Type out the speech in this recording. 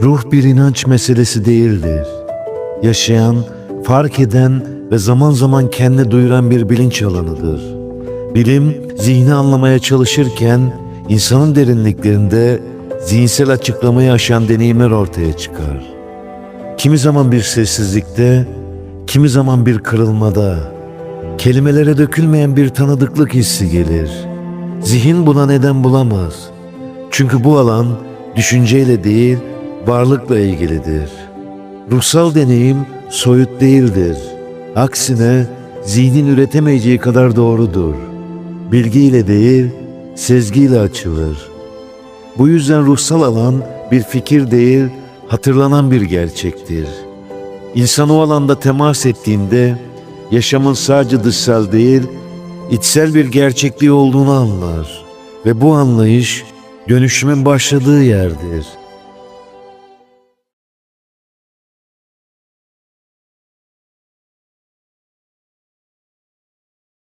Ruh bir inanç meselesi değildir. Yaşayan, fark eden ve zaman zaman kendine duyuran bir bilinç alanıdır. Bilim, zihni anlamaya çalışırken insanın derinliklerinde zihinsel açıklamayı aşan deneyimler ortaya çıkar. Kimi zaman bir sessizlikte, kimi zaman bir kırılmada, kelimelere dökülmeyen bir tanıdıklık hissi gelir. Zihin buna neden bulamaz. Çünkü bu alan düşünceyle değil, varlıkla ilgilidir. Ruhsal deneyim soyut değildir. Aksine zihnin üretemeyeceği kadar doğrudur. Bilgiyle değil, sezgiyle açılır. Bu yüzden ruhsal alan bir fikir değil, hatırlanan bir gerçektir. İnsan o alanda temas ettiğinde yaşamın sadece dışsal değil, içsel bir gerçekliği olduğunu anlar ve bu anlayış dönüşümün başladığı yerdir.